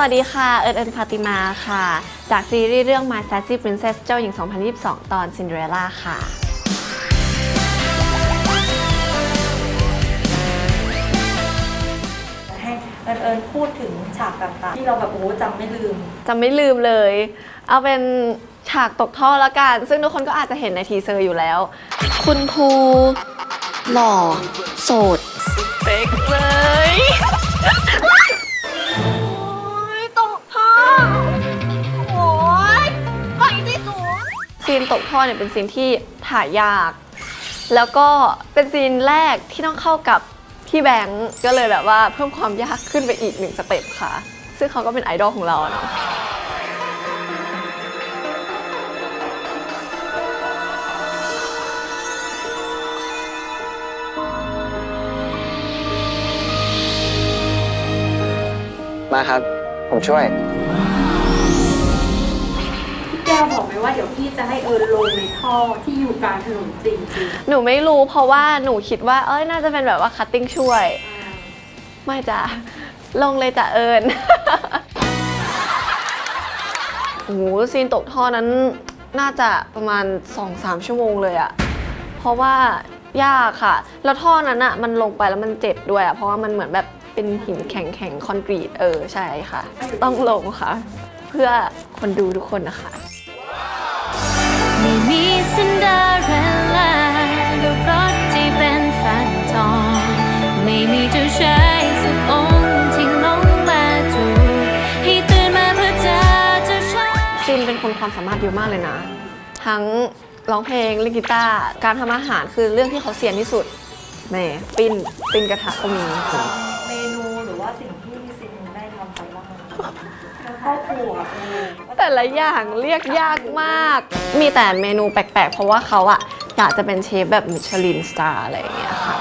วัสดีค่ะ เอิร์ธเอิญฟาติมาค่ะ จากซีรีส์เรื่อง My Sassy Princess เจ้าหญิง 2022 ตอน Cinderella ค่ะให้เอิญเอิญพูดถึงฉากต่างๆ ที่เราแบบโอ้โหจำไม่ลืมจะไม่ลืมเลย เอาเป็นฉากตกท่อละกัน ซึ่งทุกคนก็อาจจะเห็นในทีเซอร์อยู่แล้ว คุณภูหล่อ โสดเป๊กเลย ตกท่อเนี่ยเป็นซีนที่ถ่ายยาก แล้วก็เป็นซีนแรกที่ต้องเข้ากับพี่แบงก์ก็เลยแบบว่าเพิ่มความยากขึ้นไปอีกหนึ่งสเต็ปค่ะ ซึ่งเขาก็เป็นไอดอลของเราเนาะมาครับ ผมช่วย วบอกไหมว่าเดี๋ยวพี่จะให้เอิญลงในท่อที่อยู่กลางถนนจริงหนูไม่รู้เพราะว่าหนูคิดว่าเอ้ยน่าจะเป็นแบบว่าคัตติ้งช่วย ๆไม่จ้ะลงเลยจ้ะเอิญ โอ้โหซีนตกท่อนั้นน่าจะประมาณ 2-3 ชั่วโมงเลยอะเพราะว่ายากค่ะ แล้วท่อนั้นอะมันลงไปแล้วมันเจ็บด้วยอะเพราะว่ามันเหมือนแบบเป็นหินแข็งแข็งๆคอนกรีตเออใช่ค่ะ ต้องลงค่ะ เพื่อคนดูทุกคนนะคะ คนความสามารถเยอะมากเลยนะ ทั้งร้องเพลงเล่นกีตาร์การทำอาหารคือเรื่องที่เขาเซียนที่สุดแหม่ปิ้นปิ้นกระทะก็มีเมนูหรือว่าสิ่งที่ซินได้ทำไปบ้างไหมครอบครัวเออแต่ละอย่างเรียกยากมาก มีแต่เมนูแปลกๆ เพราะว่าเขาอะอยากจะเป็นเชฟแบบมิชลินสตาร์อะไรอย่างเงี้ยค่ะ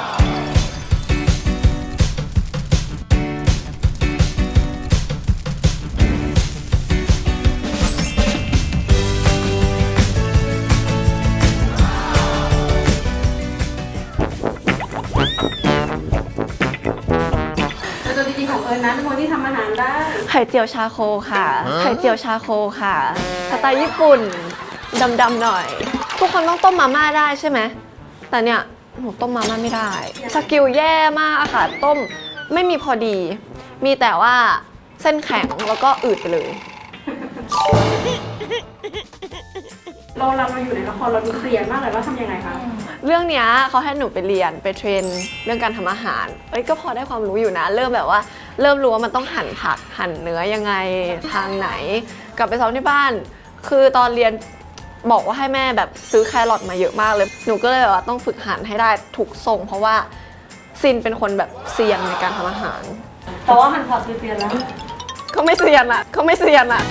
เอิญนะเป็นคนที่ทำอาหารได้ ไข่เจียวชาโคค่ะ ไข่เจียวชาโคค่ะ สไตล์ญี่ปุ่นดำๆหน่อย ทุกคนต้องต้มมาม่าได้ใช่ไหม แต่เนี่ยหนูต้มมาม่าไม่ได้ สกิลแย่มากอะค่ะ ต้มไม่มีพอดี มีแต่ว่าเส้นแข็งแล้วก็อืดไปเลย เราเรามาอยู่ในละครเราดูเครียดมากเลยว่าทำยังไงคะ เรื่องเนี้ยเขาให้หนูไปเรียนไปเทรนเรื่องการทำอาหาร เอ้ยก็พอได้ความรู้อยู่นะ เริ่มแบบว่า เริ่มรู้ว่ามันต้องหั่นผักหั่นเนื้อยังไงทางไหน กลับไปซ้อมที่บ้าน คือตอนเรียนบอกว่าให้แม่แบบซื้อแครอทมาเยอะมากเลย หนูก็เลยแบบว่าต้องฝึกหั่นให้ได้ถูกทรง เพราะว่าซินเป็นคนแบบเซียนในการทำอาหาร แต่ว่ามันพอคือเซียนแล้ว ก็ไม่เซียนอะก็ไม่เซียนอะ